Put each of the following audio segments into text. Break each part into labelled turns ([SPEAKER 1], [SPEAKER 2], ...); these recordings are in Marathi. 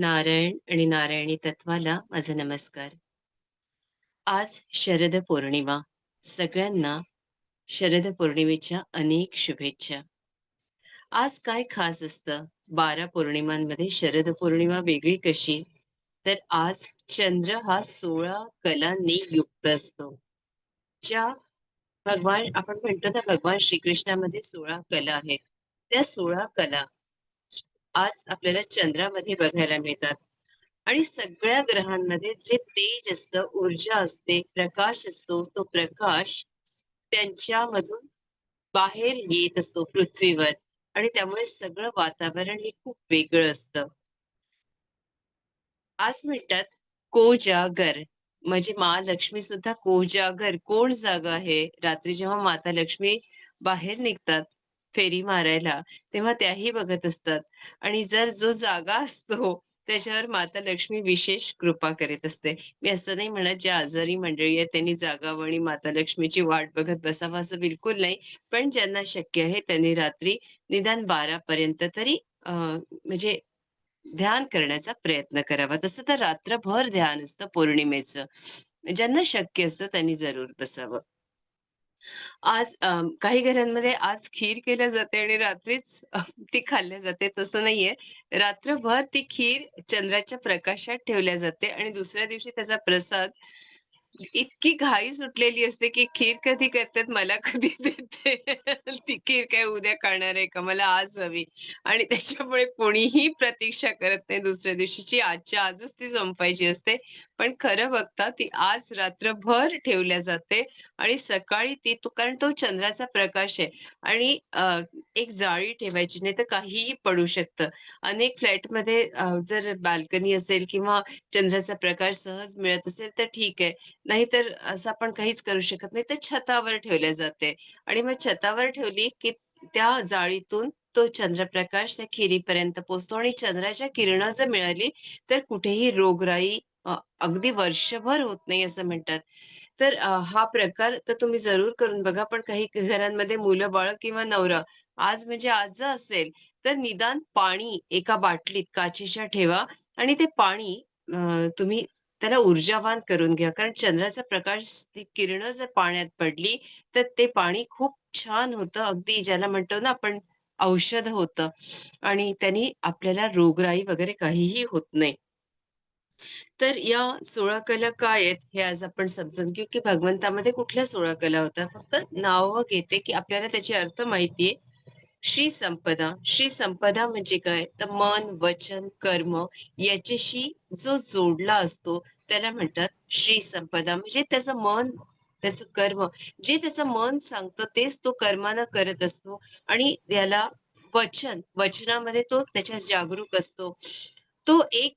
[SPEAKER 1] नारायण आणि नारायणी तत्वाला माझा नमस्कार. आज शरद पौर्णिमा. सगळ्यांना शरद पौर्णिमेच्या अनेक शुभेच्छा. आज काय खास असतं? बारा पौर्णिमांमध्ये शरद पौर्णिमा वेगळी कशी? तर आज चंद्र हा सोळा कलांनी युक्त असतो. ज्या भगवान आपण म्हणतो ना भगवान श्रीकृष्णामध्ये सोळा कला आहेत. त्या सोळा कला आज आपल्याला चंद्रामध्ये बघायला मिळतात. आणि सगळ्या ग्रहांमध्ये जे तेज असतं ऊर्जा असते प्रकाश असतो तो प्रकाश त्यांच्यामधून बाहेर येत असतो पृथ्वीवर. आणि त्यामुळे सगळं वातावरण हे खूप वेगळं असतं. आज म्हणतात कोजागर. म्हणजे महालक्ष्मी सुद्धा कोजागर. कोण जागा आहे? रात्री जेव्हा माता लक्ष्मी बाहेर निघतात फेरी मारायला तेव्हा त्याही बघत असतात. आणि जर जो जागा असतो त्याच्यावर माता लक्ष्मी विशेष कृपा करीत असते. मी असं नाही म्हणत जे आजारी मंडळी आहेत त्यांनी जागावं आणि माता लक्ष्मीची वाट बघत बसावं असं बिलकुल नाही. पण ज्यांना शक्य आहे त्यांनी रात्री निदान बारा पर्यंत तरी म्हणजे ध्यान करण्याचा प्रयत्न करावा. तसं तर रात्रभर ध्यान असतं पौर्णिमेचं. ज्यांना शक्य असतं त्यांनी जरूर बसावं. आज काही घरांमध्ये आज खीर केल्या जाते आणि रात्रीच अ, ती खाल्ल्या जाते. तसं नाहीये. रात्रभर ती खीर चंद्राच्या प्रकाशात ठेवल्या जाते आणि दुसऱ्या दिवशी त्याचा प्रसाद इतकी घाई सुटलेली असते की खीर कधी करतात मला कधी देते. ती खीर काय उद्या खाणार आहे का? मला आज हवी. आणि त्याच्यामुळे कोणीही प्रतीक्षा करत नाही दुसऱ्या दिवशीची आजच्या आजच ती संपायची असते. पण खरं बघता ती आज रात्रभर ठेवल्या जाते. आणि सकाळी ती तो कारण तो चंद्राचा प्रकाश आहे. आणि एक जाळी ठेवायची नाही तर काहीही पडू शकतं. अनेक फ्लॅटमध्ये जर बाल्कनी असेल किंवा चंद्राचा प्रकाश सहज मिळत असेल तर ठीक आहे. नाहीतर असं आपण काहीच करू शकत नाही. तर छतावर ठेवले जाते. आणि मग छतावर ठेवली की त्या जाळीतून तो चंद्रप्रकाश त्या खिरीपर्यंत पोचतो आणि चंद्राच्या किरणं जर मिळाली तर कुठेही रोगराई अगदी वर्षभर होत नाही असं म्हणतात. तर हा प्रकार तर तुम्ही जरूर करून बघा. पण काही घरांमध्ये मुलं बाळ किंवा नवरा आज म्हणजे आज जर असेल तर निदान पाणी एका बाटलीत काचेच्या ठेवा आणि ते पाणी तुम्ही त्याला ऊर्जावान करून घ्या. कारण चंद्राचा प्रकाश ती किरण जर पाण्यात पडली तर ते पाणी खूप छान होतं. अगदी ज्याला म्हणतो ना आपण औषध होतं. आणि त्यांनी आपल्याला रोगराई वगैरे काहीही होत नाही. तर या सोळा कला काय आहेत हे आज आपण समजून घेऊ की भगवंतामध्ये कुठल्या सोळा कला होत्या? फक्त नाव घेते की आपल्याला त्याचे अर्थ माहितीये श्री संपदा. श्री संपदा म्हणजे काय? तर मन वचन कर्म याच्याशी जो जोडला असतो त्याला म्हणतात श्री संपदा. म्हणजे त्याचं मन त्याचं कर्म. जे त्याचं मन सांगतं तेच तो कर्मानं करत असतो. आणि त्याला वचन वचनामध्ये तो त्याच्या जागरूक असतो. तो एक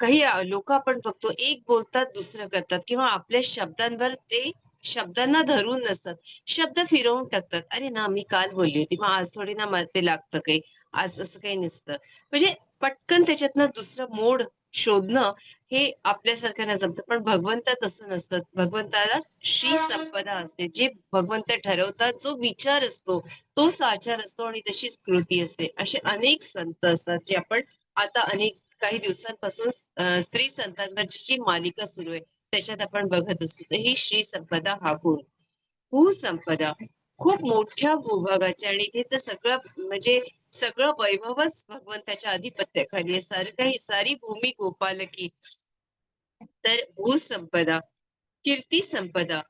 [SPEAKER 1] काही लोक आपण बघतो एक बोलतात दुसरं करतात. किंवा आपल्या शब्दांवर ते शब्दांना धरून नसतात. शब्द फिरवून टाकतात. अरे ना मी काल बोलली होती. मग आज थोडी ना मला ते लागतं काही. आज असं काही नसतं. म्हणजे पटकन त्याच्यातनं दुसरं मोड शोधणं हे आपल्यासारख्यांना जमतं. पण भगवंतात तसं नसतं. भगवंताला श्री संपदा असते. जे भगवंत ठरवतात जो विचार असतो तोच आचार असतो आणि तशीच कृती असते. असे अनेक संत असतात जे आपण आता अनेक काही दिवसांपासून स्त्री संतांवरची जी मालिका सुरू आहे त्याच्यात आपण बघत असतो. तर ही श्री संपदा हा गुण. भूसंपदा खूप मोठ्या भूभागाचे आणि इथे तर सगळं म्हणजे सगळं वैभवच भगवंताच्या आधिपत्याखाली आहे. सारं काही सारी भूमी गोपालकी. तर भूसंपदा कीर्ती संपदा.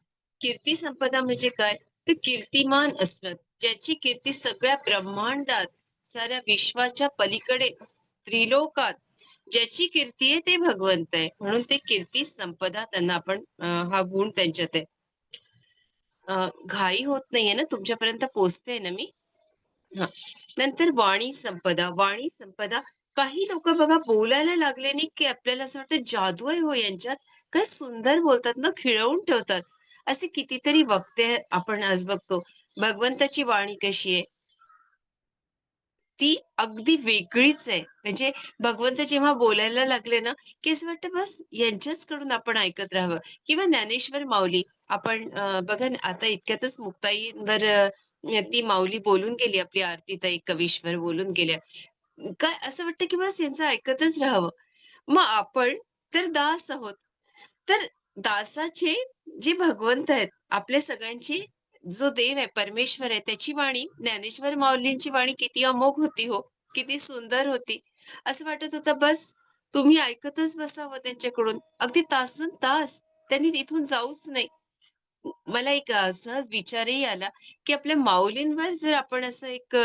[SPEAKER 1] कीर्ती संपदा म्हणजे काय? तर कीर्तिमान असणं. ज्याची कीर्ती सगळ्या ब्रह्मांडात साऱ्या विश्वाच्या पलीकडे स्त्रीलोकात ज्याची कीर्ती आहे ते भगवंत आहे. म्हणून ते कीर्ती संपदा त्यांना आपण हा गुण त्यांच्यात आहे. घाई होत नाहीये ना तुमच्यापर्यंत पोहोचते ना मी? हा. नंतर वाणी संपदा. वाणी संपदा. काही लोक बघा बोलायला लागले नाही की आपल्याला असं वाटतं जादू आहे हो यांच्यात. काय सुंदर बोलतात ना खिळवून ठेवतात. असे कितीतरी वक्ते आपण आज बघतो. भगवंताची वाणी कशी आहे? ती अगदी वेगळीच आहे. म्हणजे भगवंत जेव्हा बोलायला लागले ना की असं वाटतं बस यांच्याच कडून आपण ऐकत राहावं. किंवा ज्ञानेश्वर माऊली आपण बघा आता इतक्यातच मुक्ताईंवर ती माऊली बोलून गेली आपली आरतीताई कवीश्वर बोलून गेल्या. काय असं वाटतं की बस यांचं ऐकतच राहावं. मग आपण तर दास आहोत. तर दासाचे जे भगवंत आहेत, आपल्या सगळ्यांची जो देव आहे, परमेश्वर आहे, त्याची वाणी ज्ञानेश्वर माऊलींची वाणी किती अमोघ होती हो, किती सुंदर होती. असं वाटत होतं बस तुम्ही ऐकतच बसावं त्यांच्याकडून. अगदी तासन तास त्यांनी तिथून जाऊच नाही. मला एक सहज विचारही आला, की आपल्या माऊलींवर जर आपण असं एक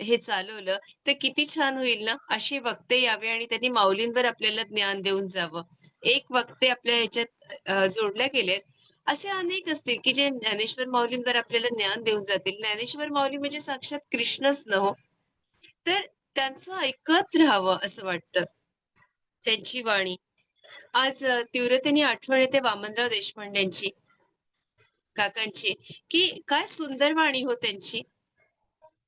[SPEAKER 1] हे चालवलं, तर किती छान होईल ना? असे वक्ते यावे आणि त्यांनी माऊलींवर आपल्याला ज्ञान देऊन जावं. एक वक्ते आपल्या ह्याच्यात जोडल्या गेलेत. असे अनेक असतील, की जे ज्ञानेश्वर माऊलींवर आपल्याला ज्ञान देऊन जातील. ज्ञानेश्वर माऊली म्हणजे साक्षात कृष्णच न हो. तर त्यांचं ऐकत राहावं असं वाटतं. त्यांची वाणी. आज तीव्रतेने आठवण येते वामनराव देशपांड्यांची काकांची, की काय सुंदर वाणी हो त्यांची.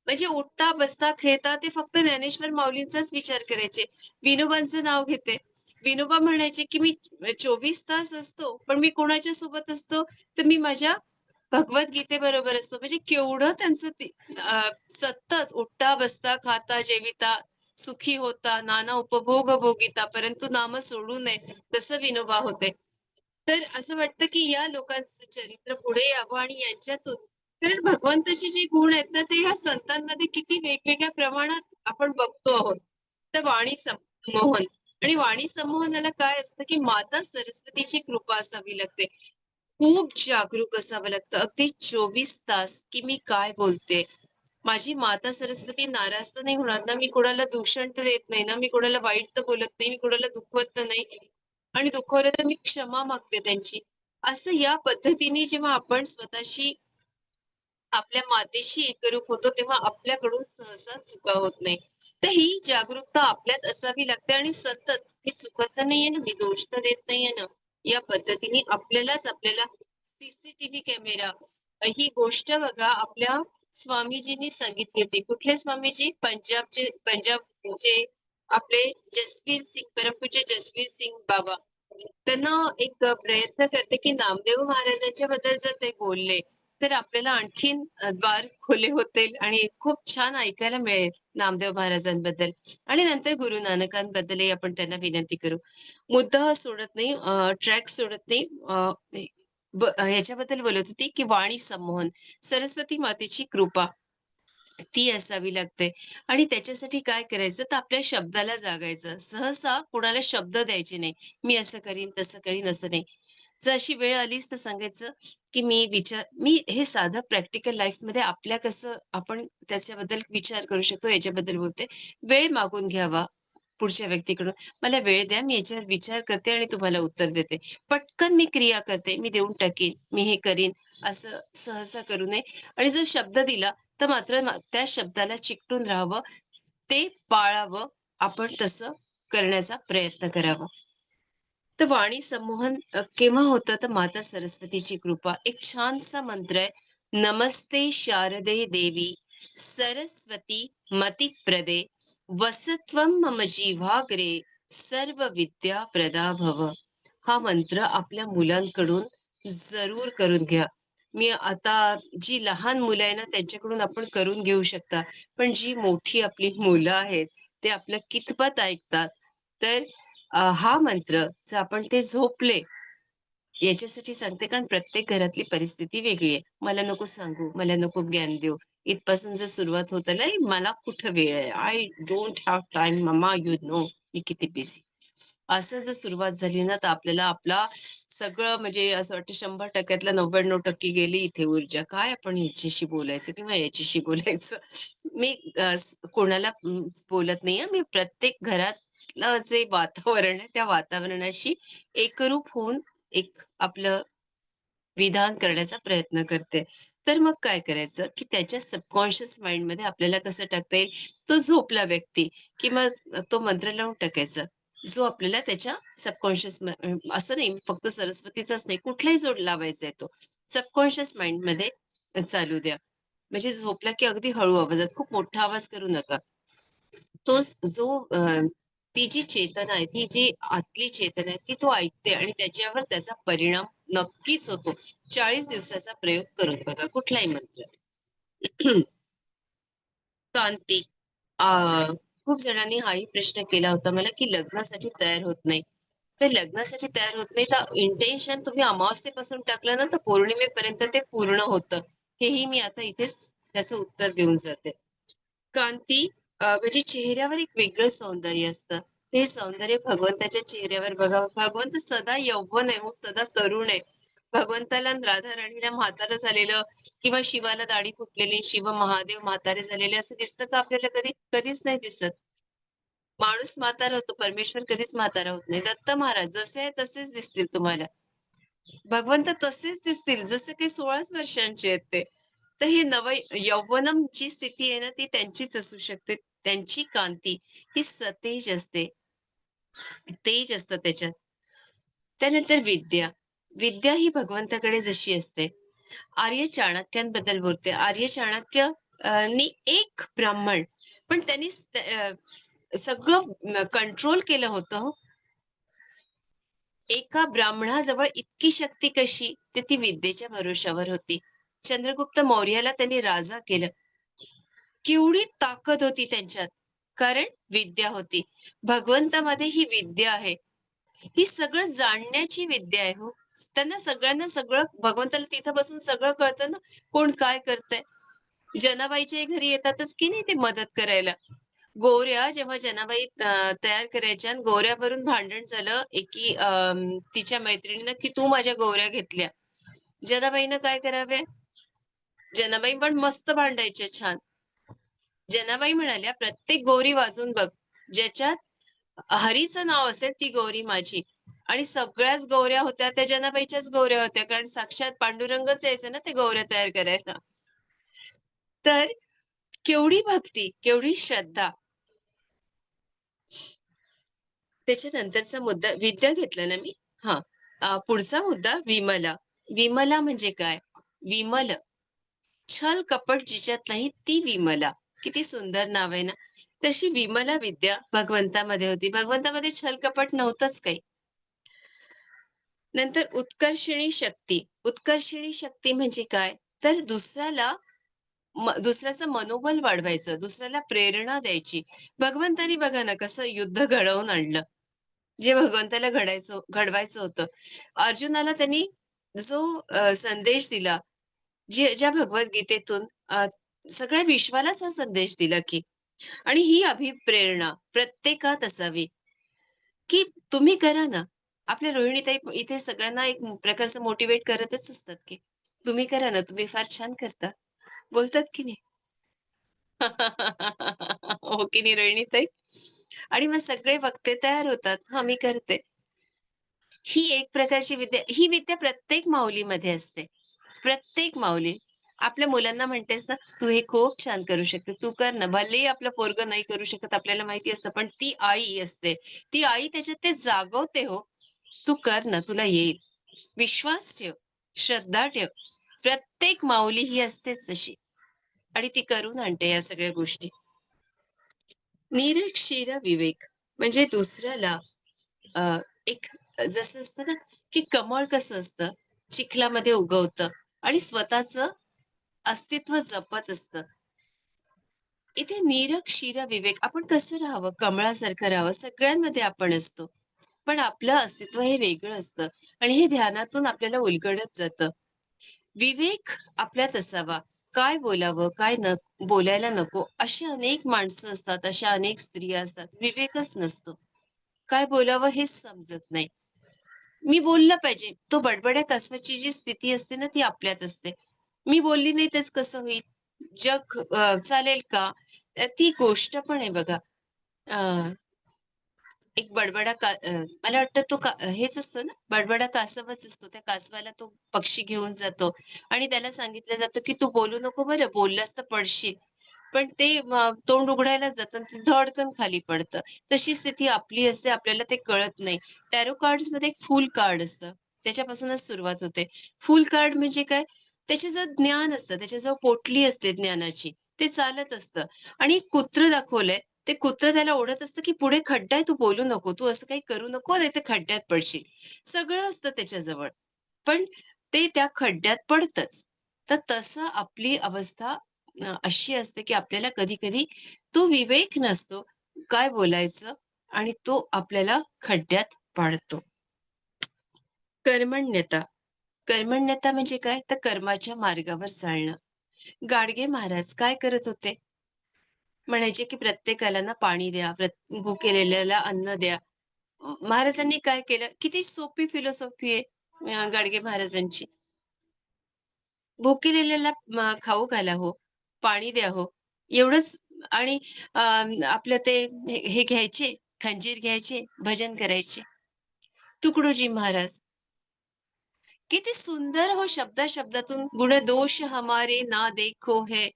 [SPEAKER 1] म्हणजे उठता, बसता, खेळता ते फक्त ज्ञानेश्वर माऊलींचाच विचार करायचे. विनोबांचं नाव घेते. विनोबा म्हणायचे, की "मी 24 तास असतो, पण मी कोणाच्या सोबत असतो? तर मी माझ्या भगवद्गीतेबरोबर असतो." म्हणजे केवढं त्यांचं सतत उठता, बसता, खाता, जेविता, सुखी होता, नाना उपभोग भोगिता, परंतु नाम सोडू नये, तसं विनोबा होते. तर असं वाटतं, की या लोकांचं चरित्र पुढे यावं आणि यांच्यातून कारण भगवंताचे जे गुण आहेत ना, ते ह्या संतांमध्ये किती वेगवेगळ्या प्रमाणात आपण बघतो आहोत. तर वाणी संमोहन आणि वाणी संमोहनाला काय असतं, की माता सरस्वतीची कृपा असावी लागते. खूप जागरूक असावं लागतं. अगदी 24 तास, की मी काय बोलते. माझी माता सरस्वती नाराज तर नाही होणार ना, मी कोणाला दूषण तर देत नाही ना, मी कोणाला वाईट तर बोलत नाही, मी कोणाला दुखवत तर नाही आणि दुखवलं तर मी क्षमा मागते त्यांची. असं या पद्धतीने जेव्हा आपण स्वतःशी आपल्या मातेशी एकरूप होतो, तेव्हा आपल्याकडून सहसा चुका होत नाही. तर ही जागरूकता आपल्यात असावी लागते आणि सतत मी चुकत नाहीये ना, मी दोष तर देत नाहीये ना, या पद्धतीने आपल्यालाच आपल्याला सीसीटीव्ही कॅमेरा ही गोष्ट बघा आपल्या स्वामीजींनी सांगितली होती. कुठले स्वामीजी? पंजाबचे पंजाबचे आपले जसवीर सिंग, परमपूरचे जसवीर सिंग बाबा. त्यांना एक प्रयत्न करते, की नामदेव महाराजांच्या बद्दल जर ते बोलले, तर आपल्याला आणखीन द्वार खुले होतील आणि खूप छान ऐकायला मिळेल नामदेव महाराजांबद्दल आणि नंतर गुरु नानकांबद्दलही आपण त्यांना विनंती करू. मुद्दा सोडत नाही, ट्रॅक सोडत नाही. ह्याच्याबद्दल बोलत होती, की वाणी संमोहन. सरस्वती मातेची कृपा ती असावी लागते आणि त्याच्यासाठी काय करायचं, तर आपल्या शब्दाला जागायचं. सहसा कुणाला शब्द द्यायचे नाही. मी असं करीन, तसं करीन, असं नाही. जर अशी वेळ आलीच तर सांगायचं, की मी विचार मी हे साधं प्रॅक्टिकल लाईफमध्ये आपल्या कसं आपण त्याच्याबद्दल विचार करू शकतो याच्याबद्दल बोलते. वेळ मागून घ्यावा पुढच्या व्यक्तीकडून. मला वेळ द्या, मी याच्यावर विचार करते आणि तुम्हाला उत्तर देते. पटकन मी क्रिया करते, मी देऊन टाकेन मी हे करीन, असं सहसा करू नये आणि जो शब्द दिला तर मात्र त्या शब्दाला चिकटून राहावं, ते पाळावं. आपण तसं करण्याचा प्रयत्न करावा. तर वाणी संमोहन केव्हा होतं तर माता सरस्वतीची कृपा. एक छानसा मंत्र आहे. नमस्ते शारदे देवी सरस्वती मतिप्रदे वसत्व मम जीवाग्रे सर्व विद्या प्रदा भव. हा मंत्र आपल्या मुलांकडून जरूर करून घ्या. मी आता जी लहान मुलं आहे ना त्यांच्याकडून आपण करून घेऊ शकता. पण जी मोठी आपली मुलं आहेत, ते आपलं कितपत ऐकतात. तर हा मंत्र जर आपण ते झोपले याच्यासाठी सांगते कारण प्रत्येक घरातली परिस्थिती वेगळी आहे. मला नको सांगू, मला नको ज्ञान देऊ. इथपासून जर सुरुवात होत नाही, मला कुठं वेळ आहे. I don't have time mama you know मी किती बिझी. असं जर सुरुवात झाली ना, तर आपल्याला आपला सगळं म्हणजे असं वाटतं 100% 99% गेली इथे ऊर्जा. काय आपण याच्याशी बोलायचं किंवा याच्याशी बोलायचं. मी कोणाला बोलत नाहीये. मी प्रत्येक घरात घरातलं जे वातावरण आहे, त्या वातावरणाशी एकरूप होऊन एक आपलं विधान करण्याचा प्रयत्न करते. तर मग काय करायचं, की त्याच्या सबकॉन्शियस माइंडमध्ये आपल्याला कसं टाकता येईल, तो झोपला व्यक्ती, किंवा तो मंत्र लावून टाकायचा. जो आपल्याला त्याच्या सबकॉन्शियस असं नाही फक्त सरस्वतीचाच नाही, कुठलाही जोड लावायचा आहे तो. सबकॉन्शियस माइंडमध्ये चालू द्या. म्हणजे झोपला की अगदी हळू आवाजात, खूप मोठा आवाज करू नका. तो जो ती जी चेतना आहे, ती जी आतली चेतना आहे, ती तो ऐकते आणि त्याच्यावर त्याचा परिणाम नक्कीच होतो. 40 दिवसाचा प्रयोग करून बघा कुठलाही मंत्र. कांती खूप जणांनी हाही प्रश्न केला होता मला, की लग्नासाठी तयार होत नाही. तर लग्नासाठी तयार होत नाही, तर इंटेन्शन तुम्ही अमावस्येपासून टाकलं ना, तर पौर्णिमेपर्यंत ते पूर्ण होतं. हेही मी आता इथेच त्याचं उत्तर देऊन जाते. कांती म्हणजे चेहऱ्यावर एक वेगळं सौंदर्य असतं. ते सौंदर्य भगवंताच्या चेहऱ्यावर बघावं. भगवंत सदा यौवन आहे सदा तरुण आहे. भगवंताला राधा-राणीला म्हातारं झालेलं किंवा शिवाला दाढी फुटलेली, शिव महादेव म्हातारे झालेले असं दिसतं का आपल्याला कधी? कधीच नाही दिसत. माणूस म्हातारा होतो, परमेश्वर कधीच म्हातारा होत नाही. दत्त महाराज जसे आहे तसेच दिसतील तुम्हाला. भगवंत तसेच दिसतील जसं काही 16च वर्षांचे आहेत ते. तर हे नव यौवनम जी स्थिती आहे ना, ती त्यांचीच असू शकते. त्यांची कांती ही सतेज असते. तेज असतं त्याच्यात. त्यानंतर विद्या. विद्या ही भगवंताकडे जशी असते. आर्य चाणक्यांबद्दल बोलते. आर्य चाणक्य नी एक ब्राह्मण पण त्यांनी सगळं कंट्रोल केलं होतं एका ब्राह्मणाजवळ इतकी शक्ती कशी? ते ती विद्येच्या भरोशावर होती. चंद्रगुप्त मौर्याला त्यांनी राजा केलं. केवढी ताकद होती त्यांच्यात. कारण विद्या होती. भगवंतामध्ये ही विद्या आहे. ही सगळं जाणण्याची विद्या आहे हो. त्यांना सगळ्यांना सगळं भगवंताला तिथं बसून सगळं कळतं ना, कोण काय करतंय. जनाबाईच्या घरी येतातच की नाही ते मदत करायला. गोऱ्या जेव्हा जनाबाई तयार करायच्या आणि गोऱ्यावरून भांडण झालं एकी तिच्या मैत्रिणीनं, की "तू माझ्या गोऱ्या घेतल्या." जनाबाईनं काय करावे? जनाबाई पण मस्त भांडायच्या छान. जनाबाई म्हणाल्या, "प्रत्येक गौरी वाजून बघ. ज्याच्यात हरीचं नाव असेल ती गौरी माझी." आणि सगळ्याच गौऱ्या होत्या त्या जनाबाईच्याच गौऱ्या होत्या. कारण साक्षात पांडुरंगच यायचं ना ते गौऱ्या तयार करायला. तर केवढी भक्ती, केवढी श्रद्धा. त्याच्यानंतरचा मुद्दा विद्या घेतला ना मी? हा पुढचा मुद्दा विमला. विमला म्हणजे काय? विमल. छल कपट जिच्यात नाही ती विमला. किती सुंदर नाव आहे ना? तशी विमला विद्या भगवंतामध्ये होती. भगवंतामध्ये छल कपट नव्हतंच काही. नंतर उत्कर्षिणी शक्ती. उत्कर्षिणी शक्ती म्हणजे काय? तर दुसऱ्याला दुसऱ्याचं मनोबल वाढवायचं, दुसऱ्याला प्रेरणा द्यायची. भगवंतानी बघा ना कसं युद्ध घडवून आणलं. जे भगवंताला घडायचं घडवायचं होतं. अर्जुनाला त्यांनी जो संदेश दिला, जे ज्या भगवद्गीतेतून सगळ्या विश्वालाच हा संदेश दिला की आणि ही अभिप्रेरणा प्रत्येकात असावी, की तुम्ही करा ना. आपल्या रोहिणीताई इथे सगळ्यांना एक प्रकारचं मोटिवेट करतच असतात की तुम्ही करा ना, तुम्ही फार छान करता. बोलतात की नाही? हो की नाही रोहिणीताई? आणि मग सगळे वक्ते तयार होतात. हा मी करते. ही एक प्रकारची विद्या ही विद्या प्रत्येक माऊलीमध्ये असते. प्रत्येक माऊली. आपल्या मुलांना म्हणतेस ना, "तू हे खूप छान करू शकते. तू कर ना." भलेही आपलं पोरग नाही करू शकत आपल्याला माहिती असतं, पण ती आई असते. ती आई त्याच्यात ते जागवते हो. "तू कर ना, तुला येईल. विश्वास ठेव, श्रद्धा ठेव." प्रत्येक माऊली ही असतेच तशी आणि ती करून आणते या सगळ्या गोष्टी. निरक्षीर विवेक म्हणजे दुसऱ्याला एक जसं असतं ना, की कमळ कसं असतं, चिखलामध्ये उगवतं आणि स्वतःचं अस्तित्व जपत असतं. इथे निरक्षीर विवेक आपण कसं राहावं? कमळासारखं राहावं. सगळ्यांमध्ये आपण असतो. पण आपलं अस्तित्व हे वेगळं असतं आणि हे ध्यानातून आपल्याला उलगडत जातं. विवेक आपल्यात असावा. काय बोलावं, काय न बोलायला नको, अशी अनेक माणसं असतात, अशा अनेक स्त्रिया असतात. विवेकच नसतो. काय बोलावं हेच समजत नाही. मी बोललं पाहिजे. तो बडबड्या कासवाची जी स्थिती असते ना, ती आपल्यात असते. मी बोलली नाही तेच कसं होईल? जग चालेल का? ती गोष्ट पण आहे बघा. एक बडबडा का मला वाटतं तो का हेच असतं ना, बडबडा कासवच असतो. त्या कासवाला तो पक्षी घेऊन जातो आणि त्याला सांगितलं जातं, की "तू बोलू नको बरं, बोललास तर पडशील." पण ते तोंड उघडायला जातं आणि ते धडकन खाली पडतं. तशी स्थिती आपली असते, आपल्याला ते कळत नाही. टॅरो कार्ड्समध्ये एक फुल कार्ड असतं. त्याच्यापासूनच सुरुवात होते. फुल कार्ड म्हणजे काय? त्याच्याजवळ ज्ञान असतं, त्याच्याजवळ पोटली असते ज्ञानाची. ते चालत असतं आणि कुत्र दाखवलंय. ते कुत्र त्याला ओढत असतं, की "पुढे खड्डा आहे, तू बोलू नको, तू असं काही करू नको, नाही ते खड्ड्यात पडशील." सगळं असतं त्याच्याजवळ. पण ते त्या खड्ड्यात पडतच तर तसं आपली अवस्था अशी असते, की आपल्याला कधी-कधी तो विवेक नसतो. काय बोलायचं आणि तो आपल्याला खड्ड्यात पाडतो. कर्मण्यता. कर्मण्यता म्हणजे काय? तर कर्माच्या मार्गावर चालणं. गाडगे महाराज काय करत होते? म्हणायचे की प्रत्येकाला ना पाणी द्या, भुकेलेल्याला अन्न द्या. महाराजांनी काय केलं? किती सोपी फिलॉसॉफी आहे गाडगे महाराजांची. भुकेलेल्याला खाऊ घाला हो, पाणी द्या हो. एवढंच आणि आपलं ते हे घ्यायचे, खंजीर घ्यायचे, भजन करायचे. तुकडोजी महाराज किती सुंदर हो शब्दा-शब्दातून गुण दोष हमारे ना देखो है,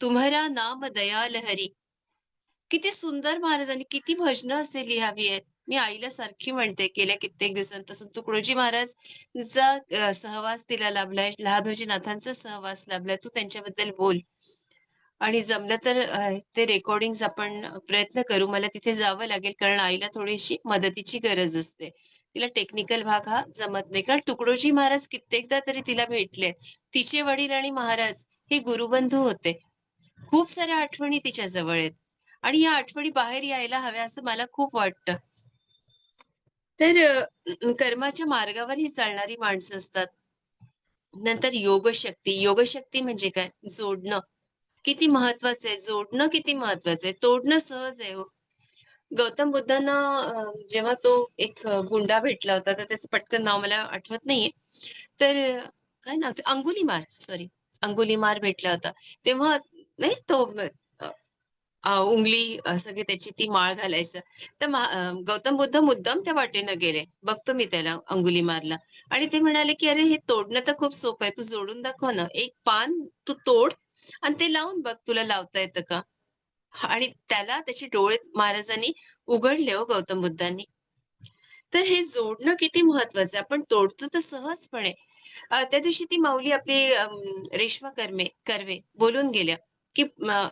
[SPEAKER 1] तुम्हारा नाम दयाल हरी. किती सुंदर महाराजांनी किती भजनं असे लिहावी आहेत. मी आईला सारखी म्हणते गेल्या कित्येक दिवसांपासून तुकडोजी महाराजचा सहवास तिला लाभलाय, लहानोजी नाथांचा सहवास लाभलाय. तू त्यांच्याबद्दल बोल. आणि जमलं तर ते रेकॉर्डिंग आपण प्रयत्न करू. मला तिथे जावं लागेल कारण आईला थोडीशी मदतीची गरज असते. तिला टेक्निकल भाग हा जमत नाही. कारण तुकडोजी महाराज कित्येकदा तरी तिला भेटले. तिचे वडील आणि महाराज हे गुरुबंधू होते. खूप साऱ्या आठवणी तिच्या जवळ आहेत आणि या आठवणी बाहेर यायला हव्या असं मला खूप वाटतं. तर कर्माच्या मार्गावर ही चालणारी माणसं असतात. नंतर योगशक्ती. योगशक्ती म्हणजे काय? जोडणं. किती महत्वाचं आहे. जोडणं किती महत्वाचं आहे. तोडणं सहज आहे हो. गौतम बुद्धांना जेव्हा तो एक गुंडा भेटला होता, तर त्याचं पटकन नाव मला आठवत नाहीये. तर काय नाव ते अंगुलीमार सॉरी अंगुलीमार भेटला होता. तेव्हा नाही तो उंगली सगळी त्याची ती माळ घालायचं. तर गौतम बुद्ध मुद्दाम त्या वाटेनं गेले. बघतो मी त्याला अंगुलीमारला आणि ते म्हणाले, की "अरे हे तोडणं तर खूप सोपं आहे. तू जोडून दाखव ना. एक पान तू तोड आणि ते लावून बघ तुला लावता येतं का?" आणि त्याला त्याचे डोळे महाराजांनी उघडले हो गौतम बुद्धांनी. तर हे जोडणं किती महत्वाचं आहे. आपण तोडतो तर सहजपणे. त्या दिवशी ती माऊली आपली रेश्मा कर्मे कर्वे बोलून गेल्या, की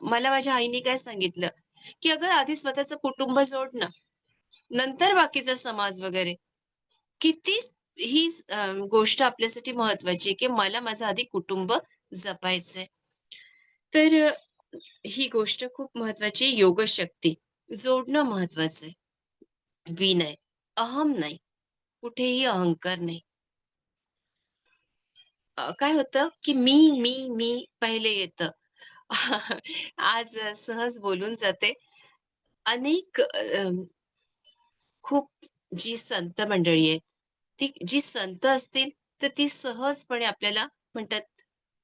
[SPEAKER 1] मला माझ्या आईने काय सांगितलं, की "अगं आधी स्वतःचं कुटुंब जोडणं नंतर बाकीचा समाज वगैरे." किती ही गोष्ट आपल्यासाठी महत्वाची आहे, की मला माझं आधी कुटुंब जपायचंय. तर ही गोष्ट खूप महत्वाची योगशक्ती. जोडणं महत्वाचं आहे. विनय, अहम नाही, कुठेही अहंकार नाही. काय होतं, की मी, मी, मी पहिले येत आज सहज बोलून जाते. अनेक खूप जी संत मंडळी आहेत, ती जी संत असतील, तर ती सहजपणे आपल्याला म्हणतात,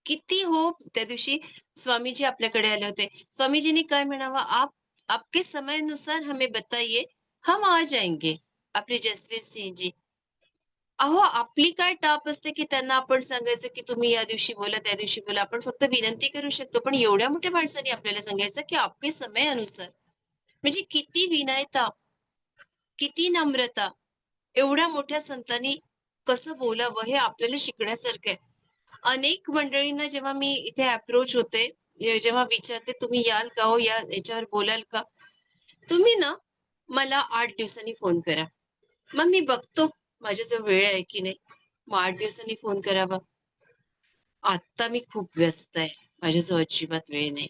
[SPEAKER 1] किती हो त्या दिवशी स्वामीजी आपल्याकडे आले होते. स्वामीजींनी काय म्हणावं, "आप आपके समय अनुसार हमें बताइए, हम आ जाएंगे." आपले जसवीर सिंहजी. अहो, आपली काय टाप असते, की त्यांना आपण सांगायचं, की तुम्ही या दिवशी बोला, त्या दिवशी बोला. आपण फक्त विनंती करू शकतो. पण एवढ्या मोठ्या माणसाने आपल्याला सांगायचं, की आपके समय अनुसार. म्हणजे किती विनयता, किती नम्रता. एवढ्या मोठ्या संतांनी कसं बोलावं हे आपल्याला शिकण्यासारखं आहे. अनेक मंडळींना जेव्हा मी इथे अप्रोच होते, जेव्हा विचारते, "तुम्ही याल का हो? या याच्यावर बोलाल का?" तुम्ही ना मला आठ दिवसांनी फोन करा. मग मी बघतो माझ्याजवळ वेळ आहे की नाही. मग आठ दिवसांनी फोन करावा. आत्ता मी खूप व्यस्त आहे. माझ्याजवळ अजिबात वेळ नाही.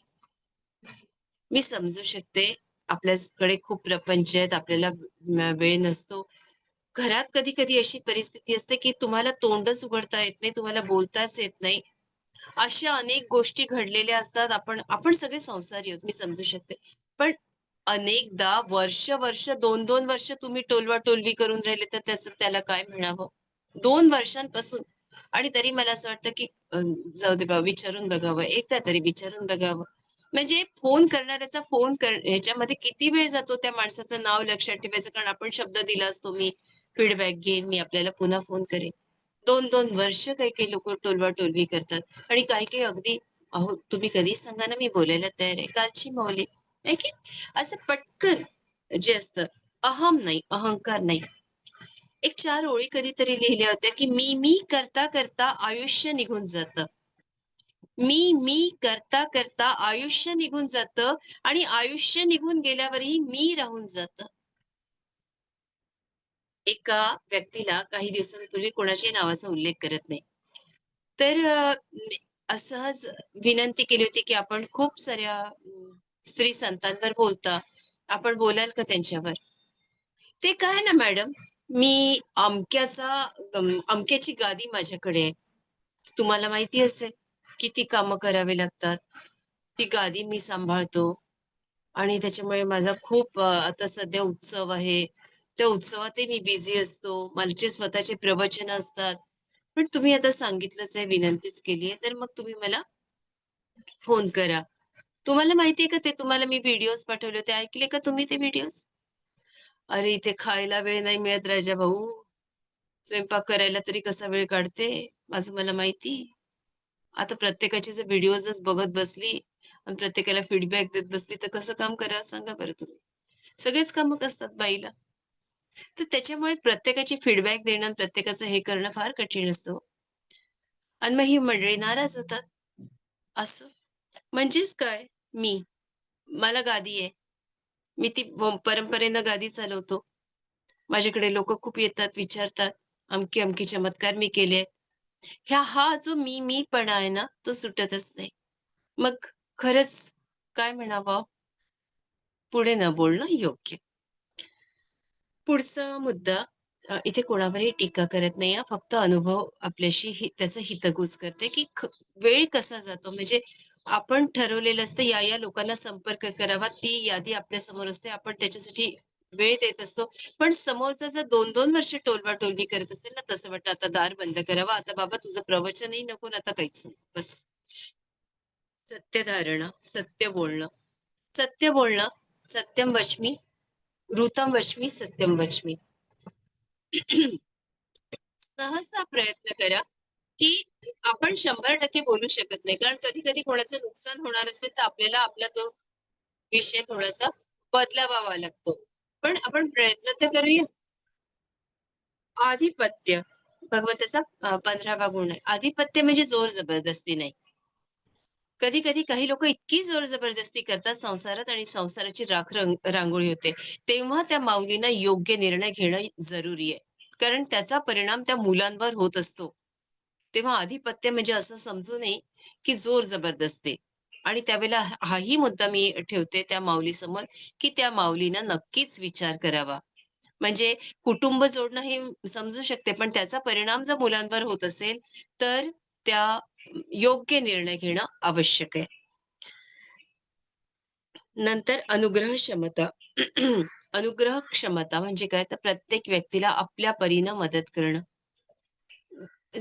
[SPEAKER 1] मी समजू शकते आपल्याकडे खूप प्रपंच आहेत, आपल्याला वेळ नसतो. घरात कधी-कधी अशी परिस्थिती असते, की तुम्हाला तोंडच उघडता येत नाही, तुम्हाला बोलताच येत नाही. अशा अनेक गोष्टी घडलेल्या असतात. आपण आपण सगळे संसारी आहोत, मी समजू शकते. पण अनेकदा वर्ष-वर्ष, 2-2 वर्ष तुम्ही टोलवा-टोलवी करून राहिले, तर त्याच त्याला काय म्हणावं? दोन वर्षांपासून आणि तरी मला असं वाटतं, की जाऊ दे बाबा विचारून बघावं. एकदा तरी विचारून बघावं. म्हणजे फोन करणाऱ्याचा फोन कर ह्याच्यामध्ये किती वेळ जातो त्या माणसाचं नाव लक्षात ठेवायचं. कारण आपण शब्द दिला असतो, मी फीडबॅक घेईन, मी आपल्याला पुन्हा फोन करेन. 2-2 वर्ष काही-काही लोक टोलवा-टोलवी करतात आणि काही-काही अगदी अहो, तुम्ही कधी सांगा ना, मी बोलायला तयार आहे. कालची मौली की असं पटकन जे असतं, अहम नाही, अहंकार नाही. एक चार ओळी कधीतरी लिहिल्या होत्या, की मी, मी करता-करता आयुष्य निघून जातं. मी, मी करता-करता आयुष्य निघून जातं आणि आयुष्य निघून गेल्यावरही मी राहून जातं. एका व्यक्तीला काही दिवसांपूर्वी कोणाच्याही नावाचा उल्लेख करत नाही. तर असहज विनंती केली होती, की आपण खूप साऱ्या स्त्री संतांवर बोलता. आपण बोलाल का त्यांच्यावर? ते काय ना मॅडम, मी अमक्याचा अमक्याची गादी माझ्याकडे आहे. तुम्हाला माहिती असेल किती कामं करावी लागतात. ती गादी मी सांभाळतो आणि त्याच्यामुळे माझा खूप आता सध्या उत्सव आहे. त्या उत्सवातही मी बिझी असतो. माझे स्वतःचे प्रवचन असतात. पण तुम्ही आता सांगितलंच आहे, विनंतीच केली आहे, तर मग तुम्ही मला फोन करा. तुम्हाला माहिती आहे का ते तुम्हाला मी व्हिडिओज पाठवले होते, ऐकले का तुम्ही ते व्हिडिओज? अरे, इथे खायला वेळ नाही मिळत राजा भाऊ. स्वयंपाक करायला तरी कसा वेळ काढते, माझं मला माहिती. आता प्रत्येकाचे जर व्हिडिओजच बघत बसली आणि प्रत्येकाला फीडबॅक देत बसली, तर कसं काम करा सांगा बरं तुम्ही? सगळेच कामं असतात बाईला. तर त्याच्यामुळे प्रत्येकाची फीडबॅक देणं प्रत्येकाचं हे करणं फार कठीण असतो आणि मग ही मंडळी नाराज होतात. असं. म्हणजेच काय, मी, मला गादी आहे. मी ती परंपरेनं गादी चालवतो. माझ्याकडे लोक खूप येतात, विचारतात, अमकी अमकी चमत्कार मी केले. ह्या हा जो मी, मीपणा आहे ना, तो सुटतच नाही. मग खरंच काय म्हणावं? पुढे न बोलणं योग्य. पुढचा मुद्दा इथे कोणावरही टीका करत नाही फक्त अनुभव आपल्याशी हि त्याचा हितगुज करते, की वेळ कसा जातो म्हणजे आपण ठरवलेलं असतं या-या लोकांना संपर्क करावा. ती यादी आपल्यासमोर असते. आपण त्याच्यासाठी वेळ देत असतो. पण समोरचा जर 2-2 वर्ष टोलवा-टोलवी करत असेल ना, तसं वाटतं आता दार बंद करावा आता बाबा तुझं प्रवचनही नको ना आता काहीच नाही बस. सत्य धारणा, सत्य बोलणं. सत्य बोलणं, सत्यम वचमी ऋतम वशमी सत्यम वशमी सहसा प्रयत्न करा, की आपण 100% बोलू शकत नाही. कारण कधी-कधी कोणाचं नुकसान होणार असेल, तर आपल्याला आपला तो विषय थोडासा बदलावावा लागतो. पण आपण प्रयत्न तर करूया. आधिपत्य भगवंताचा पंधरावा गुण आहे. आधिपत्य म्हणजे जोर जबरदस्ती नाही. कधी-कधी काही लोक इतकी जोर जबरदस्ती करतात संसारात आणि संसाराची राख रांगोळी होते. तेव्हा त्या माऊलींना योग्य निर्णय घेणं जरुरी आहे. कारण त्याचा परिणाम त्या मुलांवर होत असतो. तेव्हा आधिपत्य म्हणजे असं समजू नये, की जोर जबरदस्ती आणि त्यावेळेला हाही मुद्दा मी ठेवते त्या माऊलीसमोर, की त्या माऊलीनं नक्कीच विचार करावा. म्हणजे कुटुंब जोडणं हे समजू शकते, पण त्याचा परिणाम जर मुलांवर होत असेल, तर त्या योग्य निर्णय घेणं आवश्यक आहे. नंतर अनुग्रह क्षमता. अनुग्रह क्षमता म्हणजे काय? तर प्रत्येक व्यक्तीला आपल्या परीनं मदत करणं.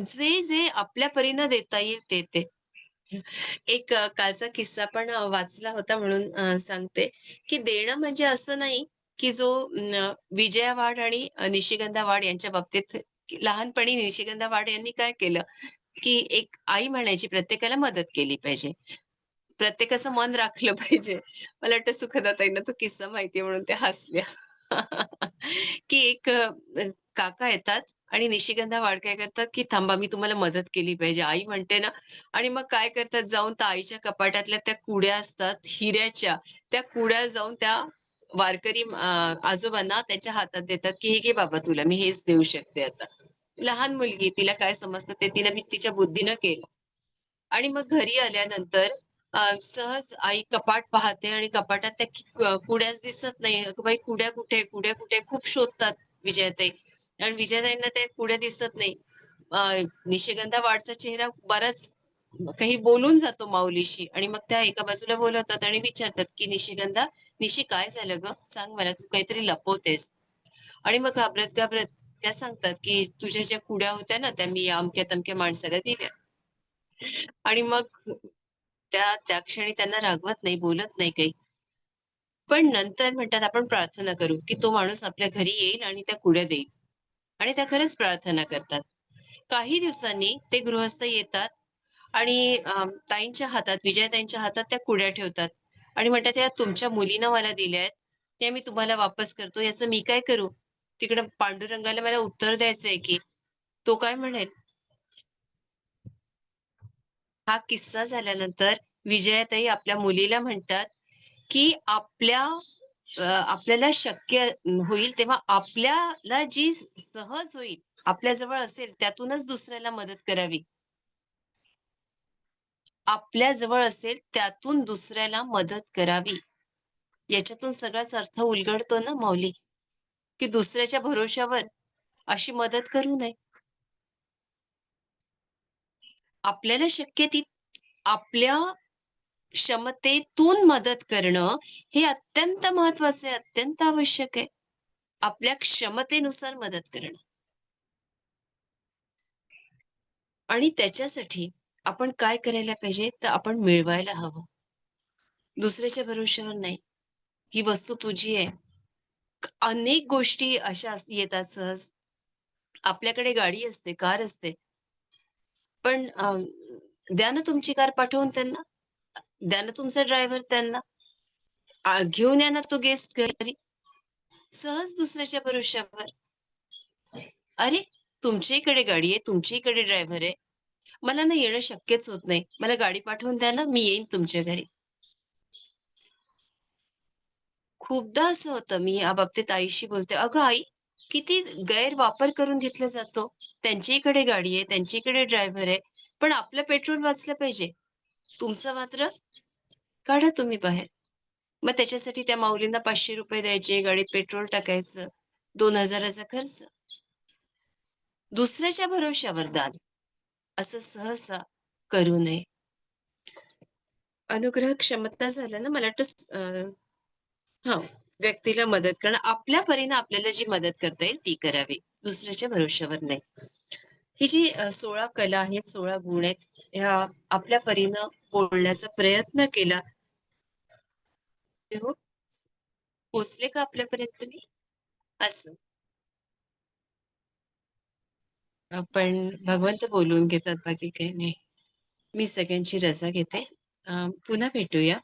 [SPEAKER 1] जे, जे आपल्या परीनं देता येईल ते, ते. एक कालचा किस्सा पण वाचला होता म्हणून सांगते, की देणं म्हणजे असं नाही, की जो विजया वाड आणि निशिगंधा वाड यांच्या बाबतीत लहानपणी निशिगंधा वाड यांनी काय केलं, की एक आई म्हणायची प्रत्येकाला मदत केली पाहिजे. प्रत्येकाचं मन राखलं पाहिजे. मला वाटतं सुखदाताईंना तो किस्सा माहिती म्हणून त्या हसल्या. की एक काका येतात आणि निशिगंधा वाड काय करतात, की "थांबा मी तुम्हाला मदत केली पाहिजे." आई म्हणते ना आणि मग काय करतात जाऊन त्या आईच्या कपाटातल्या त्या कुड्या असतात हिऱ्याच्या, त्या कुड्या जाऊन त्या वारकरी आजोबांना त्याच्या हातात देतात, की "हे घे बाबा तुला, मी हेच देऊ शकते आता." लहान मुलगी तिला काय समजतं ते तिनं मी तिच्या बुद्धीनं केलं. आणि मग घरी आल्यानंतर सहज आई कपाट पाहते आणि कपाटात त्या कुड्याच दिसत नाही. बाई कुड्या कुठे? कुड्या कुठे? खूप शोधतात विजयताई आणि विजयताईंना त्या कुड्या दिसत नाही. निशिगंधा वाडचा चेहरा बराच काही बोलून जातो माऊलीशी आणि मग त्या एका बाजूला बोलवतात आणि विचारतात, की "निशिगंधा, निशी काय झालं ग सांग मला, तू काहीतरी लपवतेस." आणि मग घाबरत-घाबरत त्या सांगतात, की "तुझ्या ज्या कुड्या होत्या ना, त्या मी अमक्या-तमक्या माणसाला दिल्या." आणि मग त्या त्या क्षणी त्यांना रागवत नाही, बोलत नाही काही. पण नंतर म्हणतात आपण प्रार्थना करू, की तो माणूस आपल्या घरी येईल आणि त्या कुड्या देईल. आणि त्या खरंच प्रार्थना करतात. काही दिवसांनी ते गृहस्थ येतात आणि ताईंच्या हातात, विजयताईंच्या हातात त्या कुड्या ठेवतात आणि म्हणतात, "या तुमच्या मुलीनं मला दिल्या आहेत. या मी तुम्हाला वापस करतो. याचं मी काय करू?" तिकडं पांडुरंगाला मला उत्तर द्यायचंय की. तो काय म्हणेल? हा किस्सा झाल्यानंतर विजयाताई आपल्या मुलीला म्हणतात, की आपल्या आपल्याला शक्य होईल तेव्हा आपल्याला जी सहज होईल, आपल्याजवळ असेल त्यातूनच दुसऱ्याला मदत करावी. आपल्या जवळ असेल त्यातून दुसऱ्याला मदत करावी. याच्यातून सगळाच अर्थ उलगडतो ना मौली की दुसऱ्याच्या भरोश्यावर अशी मदत करू नये. आपल्याला शक्य ती आपल्या क्षमतेतून मदत करणं हे अत्यंत महत्वाचं आहे, अत्यंत आवश्यक आहे. आपल्या क्षमतेनुसार मदत करणं. आणि त्याच्यासाठी आपण काय करायला पाहिजे, तर आपण मिळवायला हवं. दुसऱ्याच्या भरोश्यावर नाही. ही वस्तू तुझी आहे. अनेक गोष्टी अशा येतात सहज. आपल्याकडे गाडी असते, कार असते. पण द्या ना तुमची कार पाठवून त्यांना. द्या ना तुमचा ड्रायव्हर त्यांना. घेऊन या ना तो गेस्ट घरी. सहज दुसऱ्याच्या भरोश्यावर. अरे, तुमच्याकडे गाडी आहे, तुमच्याकडे ड्रायव्हर आहे. मला ना येणं शक्यच होत नाही. मला गाडी पाठवून द्या ना, मी येईन तुमच्या घरी. खूपदा असं होतं, मी या बाबतीत आईशी बोलते, "अगं आई, किती गैरवापर करून घेतला जातो. त्यांच्याकडे गाडी आहे, त्यांच्याकडे ड्रायव्हर आहे, पण आपलं पेट्रोल वाचलं पाहिजे. तुमचं मात्र काढा तुम्ही बाहेर." मग त्याच्यासाठी त्या माऊलींना ₹500 द्यायचे, गाडीत पेट्रोल टाकायचं, दोन हजाराचा खर्च. दुसऱ्याच्या भरोश्यावर दान, असं सहसा करू नये. अनुग्रह क्षमता झालं ना, मला वाटतं हा व्यक्तीला मदत करणं. आपल्या परीनं आपल्याला जी मदत करता येईल ती करावी. दुसऱ्याच्या भरोश्यावर नाही. ही जी अ, 16 कला आहेत, 16 गुण आहेत, ह्या आपल्या परीनं बोलण्याचा प्रयत्न केला हो. पोहोचले का आपल्यापर्यंत मी? असं. पण भगवंत बोलवून घेतात, बाकी काही नाही. मी सगळ्यांची रजा घेते. अ, पुन्हा भेटूया.